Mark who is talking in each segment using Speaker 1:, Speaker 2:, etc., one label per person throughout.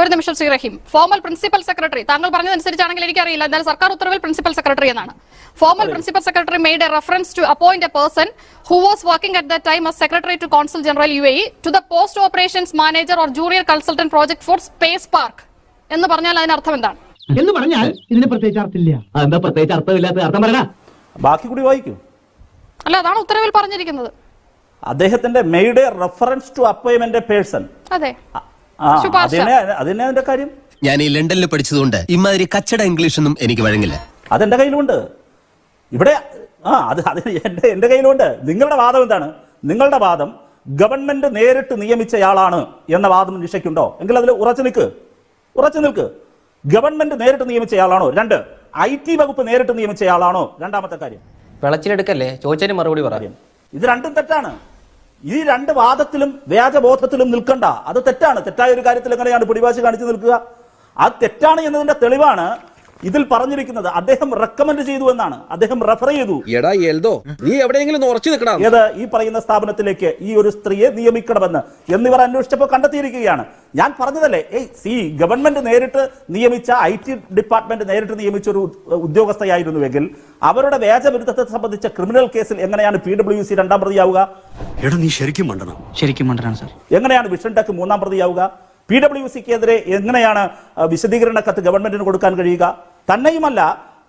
Speaker 1: ഒരു നിമിഷം Shri Rahim. Former principal secretary താങ്കൾ പറഞ്ഞതനുസരിച്ചാണെങ്കിൽ എനിക്കറിയില്ല. എന്നാൽ സർക്കാർ ഉത്തരവിൽ പ്രിൻസിപ്പൽ സെക്രട്ടറി എന്നാണ്. Former principal secretary made a reference to appoint a person who was working at the time as secretary to consul general U A to the post operations manager or junior consultant project for space park എന്ന് പറഞ്ഞാൽ അതിനർത്ഥം എന്താണ്?
Speaker 2: എന്ന് പറഞ്ഞാൽ ഇതിന് പ്രത്യേകിച്ച് അർത്ഥമില്ല.
Speaker 3: എന്താ പ്രത്യേകിച്ച് അർത്ഥമില്ലാത്ത അർത്ഥം പറയണ
Speaker 4: ബാക്കി കൂടി വായിക്കൂ.
Speaker 1: അല്ല അതാണ് ഉത്തരവിൽ പറഞ്ഞിരിക്കുന്നത്.
Speaker 4: അദ്ദേഹത്തിന്റെ made reference to appoint person
Speaker 1: അതെ. ശുപാർശ.
Speaker 4: അതിനെ അതിനെ അതിന്റെ കാര്യം?
Speaker 5: ഞാൻ ഈ ലണ്ടനിൽ പഠിച്ചതുകൊണ്ട് ഇമാതിരി കച്ചട ഇംഗ്ലീഷ് ഒന്നും എനിക്ക് വഴങ്ങില്ല.
Speaker 4: അതെന്റെ കയ്യിലുണ്ട്. ഇവിടെ ആ അത് അത് എന്റെ എന്റെ കയ്യിലുണ്ട്. നിങ്ങളുടെ വാദം എന്താണ്? നിങ്ങളുടെ വാദം ഗവൺമെന്റ് നേരിട്ട് നിയമിച്ചയാളാണ് എന്ന വാദം നിഷയ്ക്കുണ്ടോ? എങ്കിൽ അതിൽ ഉറച്ചു നിൽക്ക്. ഉറച്ചു നിൽക്ക്. ഗവൺമെന്റ് നേരിട്ട് നിയമിച്ചയാളാണോ? രണ്ട്. ഐ ടി വകുപ്പ് നേരിട്ട് നിയമിച്ചയാളാണോ? രണ്ടാമത്തെ കാര്യം.
Speaker 6: വിളച്ചിലെടുക്കല്ലേ? ചോദിച്ചതിന് മറുപടി പറയാം
Speaker 4: ഇത് രണ്ടും തെറ്റാണ്. ഈ രണ്ട് വാദത്തിലും വ്യാജബോധത്തിലും നിൽക്കണ്ട. അത് തെറ്റാണ്. തെറ്റായ ഒരു കാര്യത്തിൽ എങ്ങനെയാണ് പിടിവാശി കാണിച്ചു നിൽക്കുക? അത് തെറ്റാണ് എന്നതിന്റെ തെളിവാണ് ഇതിൽ പറഞ്ഞിരിക്കുന്നത് അദ്ദേഹം റെക്കമെൻഡ് ചെയ്തു എന്നാണ്. അദ്ദേഹം റെഫർ ചെയ്തു.
Speaker 7: എടാ എൽദോ നീ എവിടെയെങ്കിലും ഉറച്ചു നിൽക്കണം.
Speaker 4: ഏത്? ഈ പറയുന്ന സ്ഥാപനത്തിലേക്ക് ഈ ഒരു സ്ത്രീയെ നിയമിക്കണമെന്ന് എന്നിവർ അന്വേഷിച്ചപ്പോൾ കണ്ടെത്തിയിരിക്കുകയാണ്. ഞാൻ പറഞ്ഞതല്ലേ ഏയ് സി ഗവൺമെന്റ് നേരിട്ട് നിയമിച്ച ഐ ടി ഡിപ്പാർട്ട്മെന്റ് നേരിട്ട് നിയമിച്ച ഒരു ഉദ്യോഗസ്ഥയായിരുന്നുവെങ്കിൽ അവരുടെ വ്യാജവിരുദ്ധത്തെ സംബന്ധിച്ച ക്രിമിനൽ കേസിൽ എങ്ങനെയാണ് പി ഡബ്ല്യു സി രണ്ടാം പ്രതിയാവുക?
Speaker 8: എടാ നീ ശരിക്കും മണ്ടണം
Speaker 2: ശരിക്കും മണ്ടനാണ് സാർ.
Speaker 4: എങ്ങനെയാണ് വിഷൻ ടെക് മൂന്നാം പ്രതിയാവുക? പി ഡബ്ല്യു സിക്കെതിരെ എങ്ങനെയാണ് ആ, വിശദീകരണ കത്ത് ഗവൺമെന്റിന് കൊടുക്കാൻ കഴിയുക? തന്നെയുമല്ല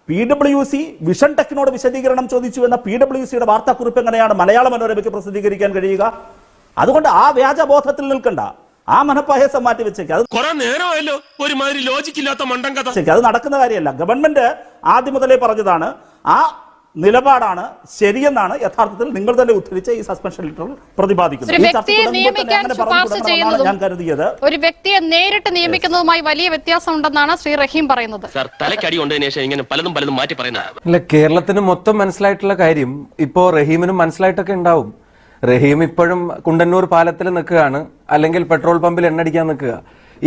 Speaker 4: പി ഡബ്ല്യു സി വിഷൻ ടെക്കിനോട് വിശദീകരണം ചോദിച്ചു എന്ന പി ഡബ്ല്യു സിയുടെ വാർത്താക്കുറിപ്പ് എങ്ങനെയാണ് മലയാള മനോരമയ്ക്ക് പ്രസിദ്ധീകരിക്കാൻ കഴിയുക? അതുകൊണ്ട് ആ വ്യാജബോധത്തിൽ നിൽക്കണ്ട. ആ മനപ്പായസം മാറ്റി വെച്ചേക്ക് അത്
Speaker 9: കൊറേ ഒരുമാതിരി ലോജിക്കില്ലാത്ത കഥ.
Speaker 4: അത് നടക്കുന്ന കാര്യമല്ല. ഗവൺമെന്റ് ആദ്യം മുതലേ പറഞ്ഞതാണ് ആ നിലപാടാണ് ശരിയെന്നാണ് യഥാർത്ഥത്തിൽ നിങ്ങൾ തന്നെ ഉദ്ധരിച്ച ഈ സസ്പെൻഷൻ ലെറ്ററിൽ പ്രതിപാദിക്കുന്നത്. ഞാൻ കരുതിയത്.
Speaker 1: ഒരു വ്യക്തിയെ നേരിട്ട് നിയമിക്കുന്നതുമായി വലിയ വ്യത്യാസം ഉണ്ടെന്നാണ് ശ്രീ റഹീം പറയുന്നത്.
Speaker 9: ഇങ്ങനെ പലതും പലതും മാറ്റി പറയുന്നത്
Speaker 10: അല്ല കേരളത്തിന് മൊത്തം മനസ്സിലായിട്ടുള്ള കാര്യം ഇപ്പോ റഹീമിനും മനസ്സിലായിട്ടൊക്കെ ഉണ്ടാവും. റഹീം ഇപ്പോഴും കുണ്ടന്നൂർ പാലത്തിൽ നിൽക്കുകയാണ്. അല്ലെങ്കിൽ പെട്രോൾ പമ്പിൽ എണ്ണടിക്കാൻ നിൽക്കുക.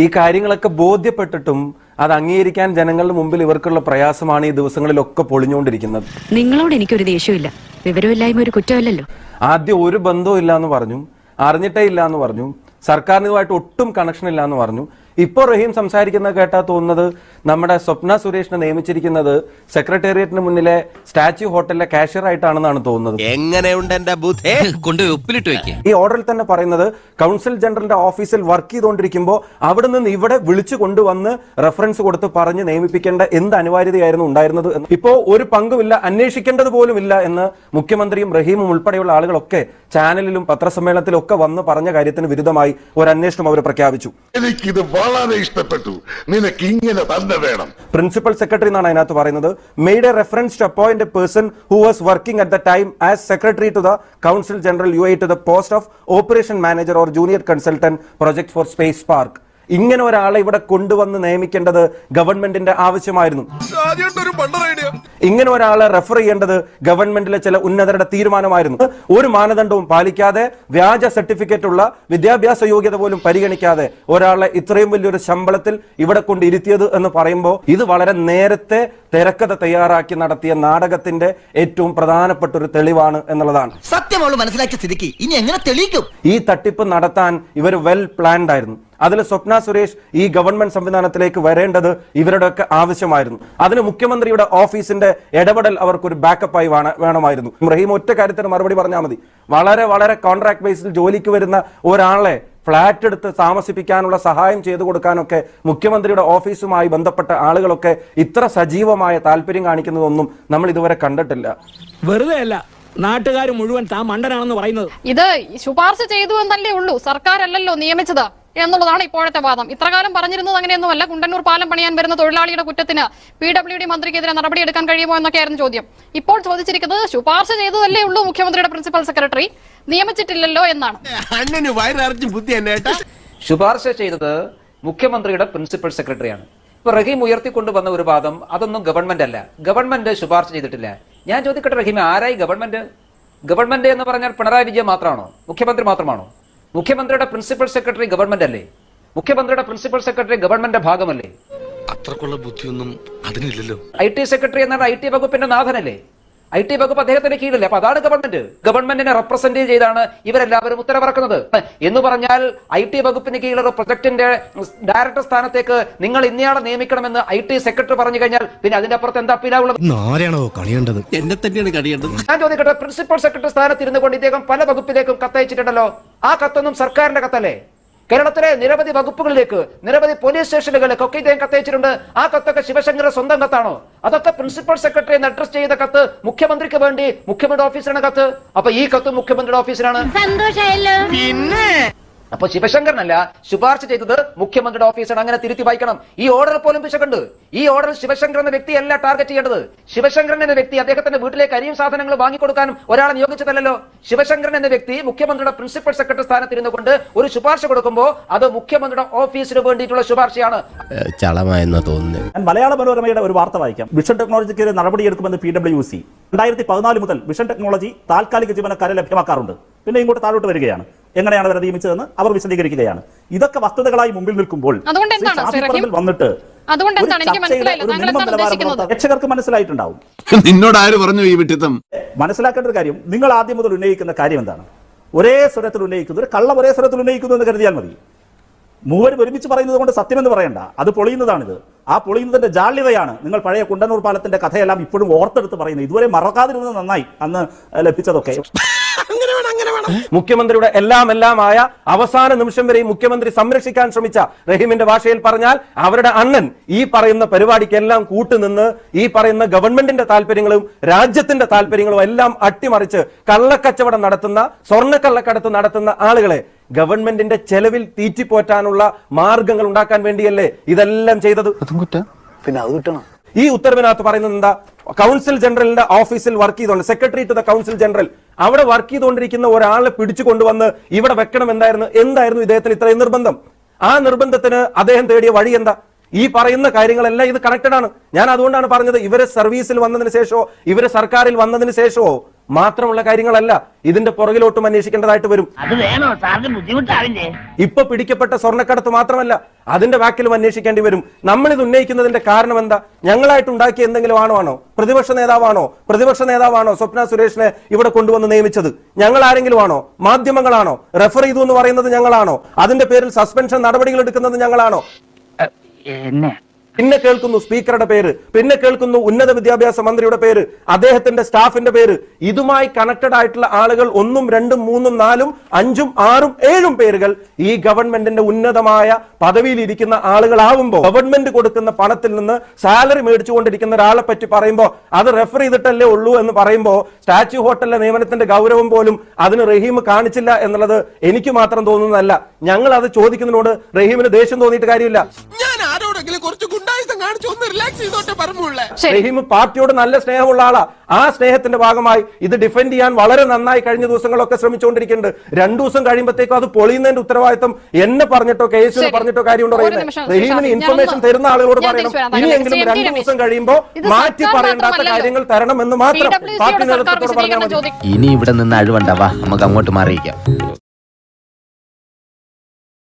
Speaker 10: ഈ കാര്യങ്ങളൊക്കെ ബോധ്യപ്പെട്ടിട്ടും അത് അംഗീകരിക്കാൻ ജനങ്ങളുടെ മുമ്പിൽ ഇവർക്കുള്ള പ്രയാസമാണ് ഈ ദിവസങ്ങളിലൊക്കെ പൊളിഞ്ഞുകൊണ്ടിരിക്കുന്നത്.
Speaker 11: നിങ്ങളോട് എനിക്കൊരു ദേഷ്യമില്ല വിവരമില്ലായ്മ ഒരു കുറ്റമല്ലല്ലോ.
Speaker 10: ആദ്യം ഒരു ബന്ധവും ഇല്ല എന്ന് പറഞ്ഞു. അറിഞ്ഞിട്ടേ ഇല്ല എന്ന് പറഞ്ഞു. സർക്കാരിനുമായിട്ട് ഒട്ടും കണക്ഷൻ ഇല്ല എന്ന് പറഞ്ഞു. ഇപ്പോൾ റഹീം സംസാരിക്കുന്നത് കേട്ടാ തോന്നുന്നത് നമ്മുടെ സ്വപ്ന സുരേഷിനെ നിയമിച്ചിരിക്കുന്നത് സെക്രട്ടേറിയറ്റിന് മുന്നിലെ സ്റ്റാച്യു ഹോട്ടലിലെ കാഷ്യർ ആയിട്ടാണെന്നാണ് തോന്നുന്നത്.
Speaker 5: എങ്ങനെയുണ്ട് എന്റെ ബുദ്ധി? കൊണ്ട് ഉപ്പിലിട്ട്
Speaker 10: ഈ ഓർഡറിൽ തന്നെ പറയുന്നത് കൗൺസിൽ ജനറലിന്റെ ഓഫീസിൽ വർക്ക് ചെയ്തുകൊണ്ടിരിക്കുമ്പോൾ അവിടെ നിന്ന് ഇവിടെ വിളിച്ചു കൊണ്ടുവന്ന് റെഫറൻസ് കൊടുത്ത് പറഞ്ഞ് നിയമിപ്പിക്കേണ്ട എന്ത് അനിവാര്യതയായിരുന്നു ഉണ്ടായിരുന്നത് ഇപ്പോ ഒരു പങ്കുമില്ല അന്വേഷിക്കേണ്ടത് ഇല്ല എന്ന് മുഖ്യമന്ത്രിയും റഹീമും ഉൾപ്പെടെയുള്ള ആളുകളൊക്കെ ചാനലിലും പത്രസമ്മേളനത്തിലും ഒക്കെ വന്ന് പറഞ്ഞ കാര്യത്തിന് വിരുദ്ധമായി ഒരു അന്വേഷണം അവർ പ്രഖ്യാപിച്ചു.
Speaker 8: എനിക്കിത് വളരെ ഇഷ്ടപ്പെട്ടു. നിനക്ക് ഇങ്ങനെ തന്നെ വേണം.
Speaker 10: പ്രിൻസിപ്പൽ സെക്രട്ടറി എന്നാണ് അതിനകത്ത് പറയുന്നത്. Made a reference to appoint a person who was working at the time as secretary to the council general U I to the post of operation manager or junior consultant project for space park ഇങ്ങനെ ഒരാളെ ഇവിടെ കൊണ്ടുവന്ന് നിയമിക്കേണ്ടത് ഗവൺമെന്റിന്റെ ആവശ്യമായിരുന്നു. ഇങ്ങനെ ഒരാളെ refer ചെയ്യേണ്ടത് ഗവൺമെന്റിലെ ചില ഉന്നതരുടെ തീരുമാനമായിരുന്നു. ഒരു മാനദണ്ഡവും പാലിക്കാതെ വ്യാജ സർട്ടിഫിക്കറ്റ് ഉള്ള വിദ്യാഭ്യാസ യോഗ്യത പോലും പരിഗണിക്കാതെ ഒരാളെ ഇത്രയും വലിയൊരു ശമ്പളത്തിൽ ഇവിടെ കൊണ്ട് ഇരുത്തിയത് എന്ന് പറയുമ്പോൾ ഇത് വളരെ നേരത്തെ തിരക്കഥ തയ്യാറാക്കി നടത്തിയ നാടകത്തിന്റെ ഏറ്റവും പ്രധാനപ്പെട്ട ഒരു തെളിവാണ് എന്നുള്ളതാണ്.
Speaker 3: സത്യം മനസ്സിലാക്കിയ സ്ഥിതിക്ക് ഇനി എങ്ങനെ തെളിയിക്കും?
Speaker 10: ഈ തട്ടിപ്പ് നടത്താൻ ഇവർ വെൽ പ്ലാൻഡ് ആയിരുന്നു. അതിൽ സ്വപ്ന സുരേഷ് ഈ ഗവൺമെന്റ് സംവിധാനത്തിലേക്ക് വരേണ്ടത് ഇവരുടെയൊക്കെ ആവശ്യമായിരുന്നു. അതിന് മുഖ്യമന്ത്രിയുടെ ഓഫീസിന്റെ ഇടപെടൽ അവർക്കൊരു ബാക്കപ്പായി വേണ- വേണമായിരുന്നു. റഹീം ഒറ്റ കാര്യത്തിന് മറുപടി പറഞ്ഞാൽ മതി. വളരെ വളരെ കോൺട്രാക്ട് ബേസിൽ ജോലിക്ക് വരുന്ന ഒരാളെ ഫ്ളാറ്റ് എടുത്ത് താമസിപ്പിക്കാനുള്ള സഹായം ചെയ്തു കൊടുക്കാനൊക്കെ മുഖ്യമന്ത്രിയുടെ ഓഫീസുമായി ബന്ധപ്പെട്ട ആളുകളൊക്കെ ഇത്ര സജീവമായ താല്പര്യം കാണിക്കുന്നതൊന്നും നമ്മൾ ഇതുവരെ കണ്ടിട്ടില്ല.
Speaker 2: വെറുതെ അല്ല. നാട്ടുകാർ മുഴുവൻ താൻ മണ്ടനാണെന്ന് പറയുന്നത്.
Speaker 1: ഇത് ശുപാർശ ചെയ്തു എന്നല്ലേ ഉള്ളൂ. സർക്കാരല്ലല്ലോ നിയമിച്ചത്. എന്നുള്ളതാണ് ഇപ്പോഴത്തെ വാദം. ഇത്രകാലം പറഞ്ഞിരുന്നത് അങ്ങനെയൊന്നുമല്ല. കുണ്ടന്നൂർ പാലം പണിയാൻ വരുന്ന തൊഴിലാളിയുടെ കുറ്റത്തിന് പി ഡബ്ല്യു ഡി മന്ത്രിക്കെതിരെ നടപടിയെടുക്കാൻ കഴിയുമോ എന്നൊക്കെയായിരുന്നു ചോദ്യം. ഇപ്പോൾ ചോദിച്ചിരിക്കുന്നത് ശുപാർശ ചെയ്തതല്ലേ ഉള്ളൂ മുഖ്യമന്ത്രിയുടെ പ്രിൻസിപ്പൽ സെക്രട്ടറി. നിയമിച്ചിട്ടില്ലല്ലോ എന്നാണ്.
Speaker 6: ശുപാർശ ചെയ്തത് മുഖ്യമന്ത്രിയുടെ പ്രിൻസിപ്പൽ സെക്രട്ടറിയാണ്. ഇപ്പൊ റഹീം ഉയർത്തിക്കൊണ്ടുവന്ന ഒരു വാദം അതൊന്നും ഗവൺമെന്റ് അല്ല. ഗവൺമെന്റ് ശുപാർശ ചെയ്തിട്ടില്ല. ഞാൻ ചോദിക്കട്ടെ റഹീം ആരായി ഗവൺമെന്റ്? ഗവൺമെന്റ് എന്ന് പറഞ്ഞാൽ പിണറായി വിജയൻ മാത്രമാണോ? മുഖ്യമന്ത്രി മാത്രമാണോ? മുഖ്യമന്ത്രിയുടെ പ്രിൻസിപ്പൽ സെക്രട്ടറി ഗവൺമെന്റ് അല്ലേ? മുഖ്യമന്ത്രിയുടെ പ്രിൻസിപ്പൽ സെക്രട്ടറി ഗവൺമെന്റിന്റെ ഭാഗമല്ലേ?
Speaker 8: അത്രക്കുള്ള ബുദ്ധിയൊന്നും അതിനില്ലല്ലോ.
Speaker 6: ഐ ടി സെക്രട്ടറി എന്നാൽ ഐ ടി വകുപ്പിന്റെ നാഥനല്ലേ? ഐ ടി വകുപ്പ് അദ്ദേഹത്തിന്റെ കീഴിലല്ലേ? അപ്പൊ അതാണ് ഗവൺമെന്റ് ഗവൺമെന്റിനെ റെപ്രസെന്റ് ചെയ്താണ് ഇവരെല്ലാവരും ഉത്തരവിറക്കുന്നത്. എന്ന് പറഞ്ഞാൽ ഐ ടി വകുപ്പിന് കീഴിലുള്ള പ്രൊജക്ടിന്റെ ഡയറക്ടർ സ്ഥാനത്തേക്ക് നിങ്ങൾ ഇന്നയാളെ നിയമിക്കണമെന്ന് ഐ ടി സെക്രട്ടറി പറഞ്ഞു കഴിഞ്ഞാൽ പിന്നെ അതിന്റെ അപ്പുറത്ത് എന്താ
Speaker 5: കളിയേണ്ടത് എന്നെ തന്നെയാണ്
Speaker 6: ഞാൻ ചോദിക്കട്ടെ പ്രിൻസിപ്പൽ സെക്രട്ടറി സ്ഥാനത്ത് ഇരുന്നുകൊണ്ട് ഇദ്ദേഹം പല വകുപ്പിലേക്കും കത്തയച്ചിട്ടുണ്ടല്ലോ. ആ കത്തൊന്നും സർക്കാരിന്റെ കത്തല്ലേ? കേരളത്തിലെ നിരവധി വകുപ്പുകളിലേക്ക് നിരവധി പോലീസ് സ്റ്റേഷനുകളിലേക്ക് ഒക്കെ ഇദ്ദേഹം കത്തയച്ചിട്ടുണ്ട് ആ കത്തൊക്കെ ശിവശങ്കർ സ്വന്തം കത്താണോ? അതൊക്കെ പ്രിൻസിപ്പൽ സെക്രട്ടറി അഡ്രസ് ചെയ്ത കത്ത് മുഖ്യമന്ത്രിക്ക് വേണ്ടി മുഖ്യമന്ത്രി ഓഫീസിലാണ് കത്ത്. അപ്പൊ ഈ കത്ത് മുഖ്യമന്ത്രിയുടെ ഓഫീസിലാണ് അപ്പൊ ശിവശങ്കരനല്ല ശുപാർശ ചെയ്തത് മുഖ്യമന്ത്രിയുടെ ഓഫീസാണ് അങ്ങനെ തിരുത്തി വായിക്കണം. ഈ ഓർഡർ പോലും പിശകുണ്ട് ഈ ഓർഡർ ശിവശങ്കർ എന്ന വ്യക്തിയല്ല ടാർഗറ്റ് ചെയ്യേണ്ടത്. ശിവശങ്കരൻ എന്ന വ്യക്തി അദ്ദേഹത്തിന്റെ വീട്ടിലേക്ക് അരിയും സാധനങ്ങൾ വാങ്ങിക്കൊടുക്കാനും ഒരാളെ നിയോഗിച്ചതല്ലോ ശിവശങ്കരൻ എന്ന വ്യക്തി മുഖ്യമന്ത്രിയുടെ പ്രിൻസിപ്പൽ സെക്രട്ടറി സ്ഥാനത്തിരുന്നു കൊണ്ട് ഒരു ശുപാർശ കൊടുക്കുമ്പോൾ അത് മുഖ്യമന്ത്രിയുടെ ഓഫീസിന് വേണ്ടിയിട്ടുള്ള ശുപാർശയാണ്.
Speaker 5: ചളമായെന്നാ തോന്നുന്നു.
Speaker 4: ഞാൻ മലയാള മനോരമയുടെ ഒരു വാർത്ത വായിക്കാം. വിഷൻ ടെക്നോളജിക്ക് നടപടിയെടുക്കുമെന്ന് പി ഡബ്ല്യു സി രണ്ടായിരത്തി പതിനാല് മുതൽ വിഷൻ ടെക്നോളജി താൽക്കാലിക ജീവനക്കാരെ ലഭ്യമാക്കാറുണ്ട്. പിന്നെ ഇങ്ങോട്ട് താഴോട്ട് വരികയാണ്. എങ്ങനെയാണ് അവരെ നിയമിച്ചതെന്ന് അവർ വിശദീകരിക്കുകയാണ്. ഇതൊക്കെ വസ്തുതകളായി മുമ്പിൽ നിൽക്കുമ്പോൾ വന്നിട്ട്
Speaker 1: രക്ഷകർക്ക്?
Speaker 4: പ്രേക്ഷകർക്ക് മനസ്സിലായിട്ടുണ്ടാവും
Speaker 8: നിന്നോട് ആര് പറഞ്ഞു ഈ വിട്ടിത്തം?
Speaker 4: മനസ്സിലാക്കേണ്ട ഒരു കാര്യം നിങ്ങൾ ആദ്യം മുതൽ ഉന്നയിക്കുന്ന കാര്യം എന്താണ്? ഒരേ സ്വരത്തിൽ ഉന്നയിക്കുന്നു ഒരു കള്ളം ഒരേ സ്വരത്തിൽ ഉന്നയിക്കുന്നു എന്ന് കരുതിയാൽ മതി. മൂവരും ഒരുമിച്ച് പറയുന്നത് കൊണ്ട് സത്യമെന്ന് പറയണ്ട. അത് പൊളിയുന്നതാണിത്. ആ പൊളിയുന്നതിന്റെ ജാള്യതയാണ് നിങ്ങൾ പഴയ കുണ്ടനൂർ പാലത്തിന്റെ കഥയെല്ലാം ഇപ്പോഴും ഓർത്തെടുത്ത് പറയുന്നത്. ഇതുവരെ മറക്കാതിരുന്നത് നന്നായി അന്ന് ലഭിച്ചതൊക്കെ.
Speaker 10: മുഖ്യമന്ത്രിയുടെ എല്ലാം എല്ലാം ആയ അവസാന നിമിഷം വരെയും മുഖ്യമന്ത്രി സംരക്ഷിക്കാൻ ശ്രമിച്ച റഹീമിന്റെ ഭാഷയിൽ പറഞ്ഞാൽ അവരുടെ അണ്ണൻ ഈ പറയുന്ന പരിപാടിക്കെല്ലാം കൂട്ടുനിന്ന് ഈ പറയുന്ന ഗവൺമെന്റിന്റെ താല്പര്യങ്ങളും രാജ്യത്തിന്റെ താല്പര്യങ്ങളും എല്ലാം അട്ടിമറിച്ച് കള്ളക്കച്ചവടം നടത്തുന്ന സ്വർണക്കള്ളക്കടത്ത് നടത്തുന്ന ആളുകളെ ഗവൺമെന്റിന്റെ ചെലവിൽ തീറ്റിപ്പോറ്റാനുള്ള മാർഗങ്ങൾ ഉണ്ടാക്കാൻ വേണ്ടിയല്ലേ ഇതെല്ലാം ചെയ്തത്? ഈ ഉത്തരവിനകത്ത് പറയുന്നത് എന്താ? കൗൺസിൽ ജനറലിന്റെ ഓഫീസിൽ വർക്ക് ചെയ്തുകൊണ്ട് secretary to the council general അവിടെ വർക്ക് ചെയ്തുകൊണ്ടിരിക്കുന്ന ഒരാളെ പിടിച്ചു കൊണ്ടുവന്ന് ഇവിടെ വെക്കണം എന്തായിരുന്നു എന്തായിരുന്നു ഇദ്ദേഹത്തിന് ഇത്രയും നിർബന്ധം? ആ നിർബന്ധത്തിന് അദ്ദേഹം തേടിയ വഴി എന്താ? ഈ പറയുന്ന കാര്യങ്ങളെല്ലാം ഇത് കണക്റ്റഡ് ആണ്. ഞാൻ അതുകൊണ്ടാണ് പറഞ്ഞത് ഇവരെ സർവീസിൽ വന്നതിന് ശേഷമോ ഇവരെ സർക്കാരിൽ വന്നതിന് ശേഷമോ മാത്രമുള്ള കാര്യങ്ങളല്ല ഇതിന്റെ പുറകിലോട്ടും അന്വേഷിക്കേണ്ടതായിട്ട് വരും. ഇപ്പൊ പിടിക്കപ്പെട്ട സ്വർണക്കടത്ത് മാത്രമല്ല അതിന്റെ വാക്കിലും അന്വേഷിക്കേണ്ടി വരും. നമ്മൾ ഇത് ഉന്നയിക്കുന്നതിന്റെ കാരണം എന്താ? ഞങ്ങളായിട്ട് ഉണ്ടാക്കിയ എന്തെങ്കിലും ആണോ ആണോ? പ്രതിപക്ഷ നേതാവാണോ? പ്രതിപക്ഷ നേതാവാണോ സ്വപ്ന സുരേഷിനെ ഇവിടെ കൊണ്ടുവന്ന് നിയമിച്ചത്? ഞങ്ങൾ ആരെങ്കിലും ആണോ? മാധ്യമങ്ങളാണോ? റെഫർ ചെയ്തു എന്ന് പറയുന്നത് ഞങ്ങളാണോ? അതിന്റെ പേരിൽ സസ്പെൻഷൻ നടപടികൾ എടുക്കുന്നത് ഞങ്ങളാണോ?
Speaker 3: എന്നെ.
Speaker 10: പിന്നെ കേൾക്കുന്നു സ്പീക്കറുടെ പേര് പിന്നെ കേൾക്കുന്നു ഉന്നത വിദ്യാഭ്യാസ മന്ത്രിയുടെ പേര് അദ്ദേഹത്തിന്റെ സ്റ്റാഫിന്റെ പേര്. ഇതുമായി കണക്റ്റഡ് ആയിട്ടുള്ള ആളുകൾ ഒന്നും രണ്ടും മൂന്നും നാലും അഞ്ചും ആറും ഏഴും പേരുകൾ ഈ ഗവൺമെന്റിന്റെ ഉന്നതമായ പദവിയിൽ ഇരിക്കുന്ന ആളുകളാവുമ്പോൾ ഗവൺമെന്റ് കൊടുക്കുന്ന പണത്തിൽ നിന്ന് സാലറി മേടിച്ചുകൊണ്ടിരിക്കുന്ന ഒരാളെ പറ്റി പറയുമ്പോൾ അത് റെഫർ ചെയ്തിട്ടല്ലേ ഉള്ളൂ എന്ന് പറയുമ്പോൾ സ്റ്റാച്യു ഹോട്ടലിലെ നിയമനത്തിന്റെ ഗൗരവം പോലും അതിന് റഹീം കാണിച്ചില്ല എന്നുള്ളത് എനിക്ക് മാത്രം തോന്നുന്നതല്ല. ഞങ്ങൾ അത് ചോദിക്കുന്നതിനോട് റഹീമിന് ദേഷ്യം തോന്നിയിട്ട് കാര്യമില്ല.
Speaker 9: ആരോടെങ്കിലും കുറച്ച് ഗുണ്ടായുസം കാണിച്ചു ഒന്ന് റിലാക്സ് ചെയ്തോട്ടെ
Speaker 10: റഹീം പാർട്ടിയോട് നല്ല സ്നേഹമുള്ള ആളാ. ആ സ്നേഹത്തിന്റെ ഭാഗമായി ഇത് ഡിഫെൻഡ് ചെയ്യാൻ വളരെ നന്നായി കഴിഞ്ഞ ദിവസങ്ങളൊക്കെ ശ്രമിച്ചുകൊണ്ടിരിക്കുന്നുണ്ട്. രണ്ടു ദിവസം കഴിയുമ്പോഴത്തേക്കും അത് പൊളിയുന്നതിന്റെ ഉത്തരവാദിത്തം എന്നെ പറഞ്ഞിട്ടോ കെ
Speaker 1: എസ്
Speaker 10: പറഞ്ഞിട്ടോ കാര്യമുണ്ടോ പറയുന്നത് റഹീമിന്? ഇൻഫർമേഷൻ തരുന്ന ആളുകളോട് പറയണം. ഇനിയെങ്കിലും. രണ്ടു ദിവസം
Speaker 1: കഴിയുമ്പോ
Speaker 10: കഴിയുമ്പോൾ മാറ്റി പറയേണ്ടാത്ത കാര്യങ്ങൾ തരണം
Speaker 1: എന്ന് മാത്രം
Speaker 10: പാർട്ടി നേതൃത്വത്തോട് പറഞ്ഞാൽ മതി.
Speaker 5: ഇനി ഇവിടെ നിന്ന് അഴിവണ്ടാവാ നമുക്ക് അങ്ങോട്ട് മാറിയിക്കാം